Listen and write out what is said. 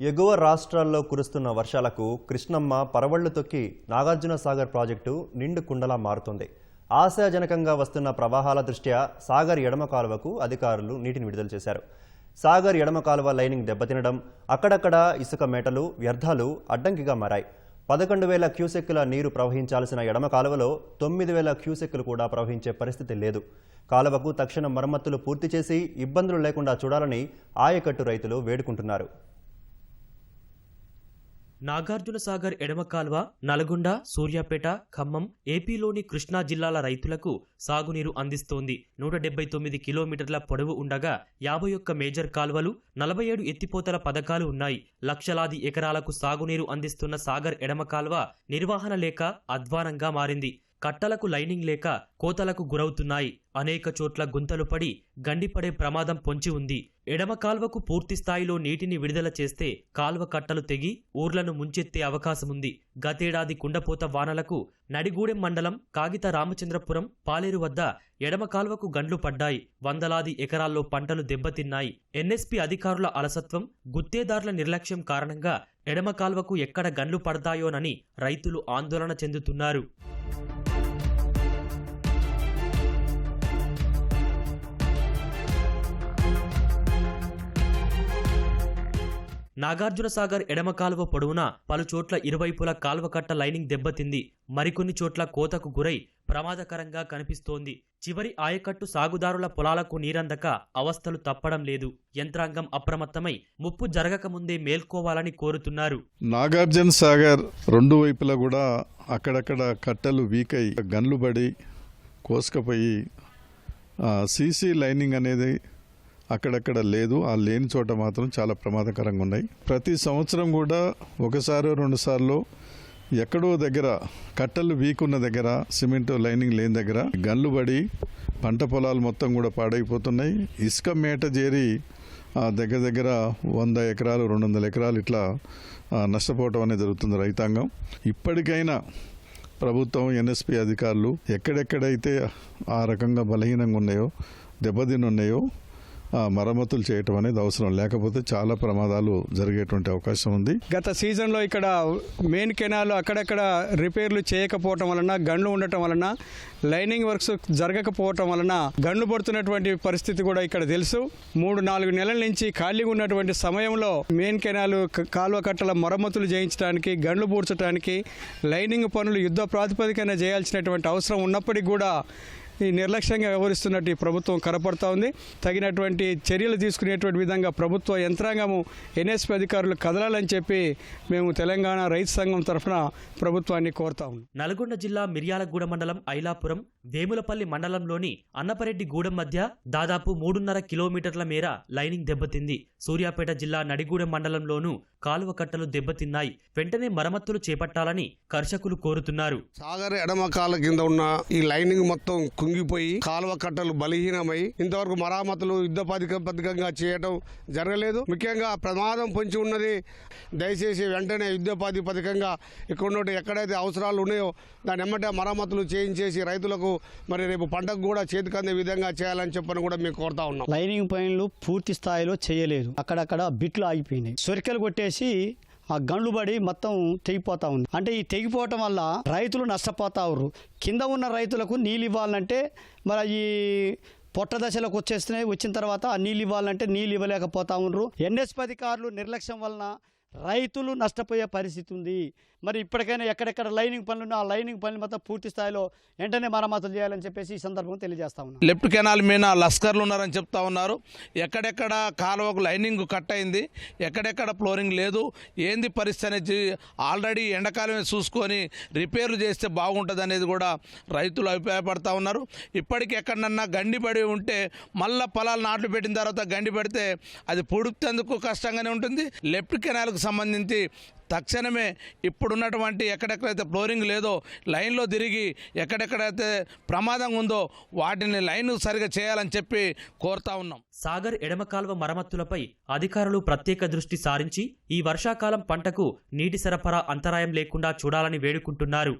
ఎగువ రాష్ట్రాల్లో కురుస్తున్న వర్షాలకు కృష్ణమ్మ పరవళ్ళు తొక్కి నాగార్జున సాగర్ ప్రాజెక్టు నిండు కుండలా మారుతుంది. ఆశాజనకంగా వస్తున్న ప్రవాహాల దృష్ట్యా సాగర్ ఎడమ కాలువకు అధికారులు నీటిని విడుదల చేశారు. సాగర్ ఎడమ కాలువ లైనింగ్ దెబ్బతినడం అక్కడక్కడ ఇసుక మేటలు వ్యర్థాలు అడ్డంకిగా మారాయి. పదకొండు వేల క్యూసెక్కుల నీరు ప్రవహించాల్సిన ఎడమ కాలువలో తొమ్మిది వేల క్యూసెక్కులు కూడా ప్రవహించే పరిస్థితి లేదు. కాలువకు తక్షణ మరమ్మతులు పూర్తి చేసి ఇబ్బందులు లేకుండా చూడాలని ఆయకట్టు రైతులు వేడుకుంటున్నారు. నాగార్జున సాగర్ ఎడమ కాల్వ నల్గొండ సూర్యాపేట ఖమ్మం ఏపీలోని కృష్ణా జిల్లాల రైతులకు సాగునీరు అందిస్తోంది. నూట డెబ్బై తొమ్మిది కిలోమీటర్ల పొడవు ఉండగా యాభై ఒక్క మేజర్ కాల్వలు నలభై ఏడు ఎత్తిపోతల పథకాలు ఉన్నాయి. లక్షలాది ఎకరాలకు సాగునీరు అందిస్తున్న సాగర్ ఎడమ కాల్వ నిర్వహణ లేక అధ్వానంగా మారింది. కట్టలకు లైనింగ్ లేక కోతలకు గురవుతున్నాయి. అనేక చోట్ల గుంతలు పడి గండిపడే ప్రమాదం పొంచి ఉంది. ఎడమ కాల్వకు పూర్తి స్థాయిలో నీటిని విడుదల చేస్తే కాల్వ కట్టలు తెగి ఊర్లను ముంచెత్తే అవకాశముంది. గతేడాది కుండపోత వానలకు నడిగూడెం మండలం కాగిత రామచంద్రపురం పాలేరు వద్ద ఎడమ కాల్వకు గండ్లు పడ్డాయి. వందలాది ఎకరాల్లో పంటలు దెబ్బతిన్నాయి. ఎన్ఎస్పి అధికారుల అలసత్వం గుత్తేదారుల నిర్లక్ష్యం కారణంగా ఎడమ కాల్వకు ఎక్కడ గండ్లు పడతాయోనని రైతులు ఆందోళన చెందుతున్నారు. నాగార్జున సాగర్ ఎడమ కాలువ పొడవునా పలు చోట్ల ఇరువైపుల కాలువ కట్ట లైనింగ్ దెబ్బతింది. మరికొన్ని చోట్ల కోతకు గురై ప్రమాదకరంగా కనిపిస్తోంది. చివరి ఆయకట్టు సాగుదారుల పొలాలకు నీరందక అవస్థలు తప్పడం లేదు. యంత్రాంగం అప్రమత్తమై ముప్పు జరగకముందే మేల్కోవాలని కోరుతున్నారు. నాగార్జున సాగర్ రెండు వైపులా కూడా అక్కడక్కడ కట్టలు వీకై గన్లు పడి కోసుకపోయి సీసీ లైనింగ్ అనేది అక్కడక్కడ లేదు. ఆ లేని చోట మాత్రం చాలా ప్రమాదకరంగా ఉన్నాయి. ప్రతి సంవత్సరం కూడా ఒకసారి రెండు సార్లు ఎక్కడో దగ్గర కట్టెలు వీకున్న దగ్గర సిమెంట్ లైనింగ్ లేని దగ్గర గన్లు పడి పంట పొలాలు మొత్తం కూడా పాడైపోతున్నాయి. ఇసుక మేట చేరి ఆ, దగ్గర దగ్గర వంద ఎకరాలు రెండు వందల ఎకరాలు ఇట్లా నష్టపోవటం అనేది జరుగుతుంది రైతాంగం. ఇప్పటికైనా ప్రభుత్వం ఎన్ఎస్పి అధికారులు ఎక్కడెక్కడైతే ఆ రకంగా బలహీనంగా ఉన్నాయో దెబ్బతిని ఉన్నాయో మరమ్మతులు చేయటం అనేది అవసరం. లేకపోతే చాలా ప్రమాదాలు జరిగేటువంటి అవకాశం ఉంది. గత సీజన్లో ఇక్కడ మెయిన్ కెనాల్ అక్కడక్కడ రిపేర్లు చేయకపోవటం వలన గండ్లు ఉండటం వలన లైనింగ్ వర్క్స్ జరగకపోవటం వలన గండ్లు పడుతున్నటువంటి పరిస్థితి కూడా ఇక్కడ తెలుసు. మూడు నాలుగు నెలల నుంచి ఖాళీగా ఉన్నటువంటి సమయంలో మెయిన్ కెనాల్ కాలువ కట్టల మరమ్మతులు చేయించడానికి గండ్లు పూడ్చడానికి లైనింగ్ పనులు యుద్ధ ప్రాతిపదికన చేయాల్సినటువంటి అవసరం ఉన్నప్పటికీ కూడా ఈ నిర్లక్ష్యంగా వ్యవహరిస్తున్నట్టు ఈ ప్రభుత్వం కనపడతా ఉంది. తగినటువంటి చర్యలు తీసుకునేటువంటి విధంగా ప్రభుత్వ యంత్రాంగము ఎన్ఎస్పి అధికారులు కదలాలని చెప్పి మేము తెలంగాణ రైతు సంఘం తరఫున ప్రభుత్వాన్ని కోరుతా ఉన్నాం. నల్గొండ జిల్లా మిర్యాలగూడ మండలం ఐలాపురం వేములపల్లి మండలంలోని అన్నపరెడ్డి గూడెం మధ్య దాదాపు మూడున్నర కిలోమీటర్ల మేర లైనింగ్ దెబ్బతింది. సూర్యాపేట జిల్లా నడిగూడెం మండలంలోనూ కాలువ కట్టలు దెబ్బతిన్నాయి. వెంటనే మరమ్మతులు చేపట్టాలని కర్షకులు కోరుతున్నారు. సాగర్ ఎడమ కాల కింద ఉన్న ఈ లైనింగ్ మొత్తం కుంగిపోయి కాలువ కట్టలు బలహీనమై ఇంతవరకు మరామతులు యుద్ధ పథకంగా చేయడం జరగలేదు. ముఖ్యంగా ప్రమాదం పొంచి ఉన్నది. దయచేసి వెంటనే యుద్ధ పథకంగా ఇక్కడ ఎక్కడైతే అవసరాలు ఉన్నాయో దాని ఎమ్మటే మరమ్మతులు చేయించేసి రైతులకు మరి రేపు పంటకు కూడా చేతికందే విధంగా చేయాలని చెప్పని కూడా మేము కోరుతా ఉన్నాం. లైనింగ్ పైన్లు పూర్తి స్థాయిలో చేయలేదు. అక్కడక్కడ బిట్లు ఆగిపోయినాయి. సొరికలు కొట్టేసి ఆ గండ్లు పడి మొత్తం తెగిపోతా ఉంది. అంటే ఈ తెగిపోవటం వల్ల రైతులు నష్టపోతారు కింద ఉన్న రైతులకు నీళ్ళు ఇవ్వాలంటే మరి ఈ పొట్ట దశలకు వచ్చేస్తున్నాయి. వచ్చిన తర్వాత ఆ నీళ్ళు ఇవ్వాలంటే నీళ్ళు ఇవ్వలేకపోతా ఉన్నారు. ఎన్ఎస్పి అధికారులు నిర్లక్ష్యం వలన రైతులు నష్టపోయే పరిస్థితి ఉంది. మరి ఇప్పటికైనా ఎక్కడెక్కడ లైనింగ్ పనులు ఆ లైనింగ్ పనులు మొత్తం పూర్తి స్థాయిలో వెంటనే మరమ్మతులు చేయాలని చెప్పేసి ఈ సందర్భంగా తెలియజేస్తా ఉన్నాం. లెఫ్ట్ కెనాల్ మీద లస్కర్లు ఉన్నారని చెప్తా ఉన్నారు. ఎక్కడెక్కడ కాలువకు లైనింగ్ కట్ అయింది ఎక్కడెక్కడ ఫ్లోరింగ్ లేదు ఏంది పరిస్థితి అనేది ఆల్రెడీ ఎండాకాలమే చూసుకొని రిపేర్లు చేస్తే బాగుంటుంది అనేది కూడా రైతులు అభిప్రాయపడతా ఉన్నారు. ఇప్పటికి ఎక్కడన్నా గండి పడి ఉంటే మళ్ళా పొలాలు నాట్లు పెట్టిన తర్వాత గండి పెడితే అది పొడుపుతందుకు కష్టంగానే ఉంటుంది. లెఫ్ట్ కెనాల్కు సంబంధించి తక్షణమే ఇప్పుడున్నటువంటి ఎక్కడెక్కడైతే ఫ్లోరింగ్ లేదో లైన్లో తిరిగి ఎక్కడెక్కడైతే ప్రమాదం ఉందో వాటిని లైన్ సరిగా చేయాలని చెప్పి కోరుతా ఉన్నాం. సాగర్ ఎడమ కాలువ మరమ్మతులపై అధికారులు ప్రత్యేక దృష్టి సారించి ఈ వర్షాకాలం పంటకు నీటి సరఫరా అంతరాయం లేకుండా చూడాలని వేడుకుంటున్నారు.